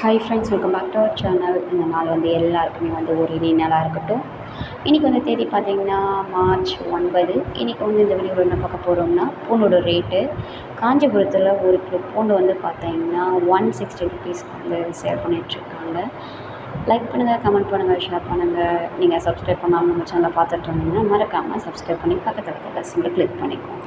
Hi friends welcome back to our channel இந்த நாள் வந்து எல்லாருக்குமே வந்து ஒரு இனி நாளாக இருக்கட்டும். இன்றைக்கி வந்து தேதி பார்த்தீங்கன்னா மார்ச் ஒன்பது. இன்றைக்கி வந்து இந்த வீடியோவில் என்ன பார்க்க போகிறோம்னா பூண்டோட ரேட்டு காஞ்சிபுரத்தில் ஒரு கிலோ பூண்டு வந்து பார்த்தீங்கன்னா ஒன் சிக்ஸ்டி ருபீஸ் வந்து சேல் பண்ணிகிட்ருக்காங்க லைக் பண்ணுங்கள் கமெண்ட் பண்ணுங்கள் ஷேர் பண்ணுங்கள் நீங்கள் சப்ஸ்கிரைப் பண்ணாமல் நம்ம சேனலை பார்த்துட்டு இருந்தீங்கன்னா மறக்காமல் சப்ஸ்கிரைப் பண்ணி பக்கத்தில் இருக்க பெல் சிம்பிள் கிளிக் பண்ணிக்கோங்க.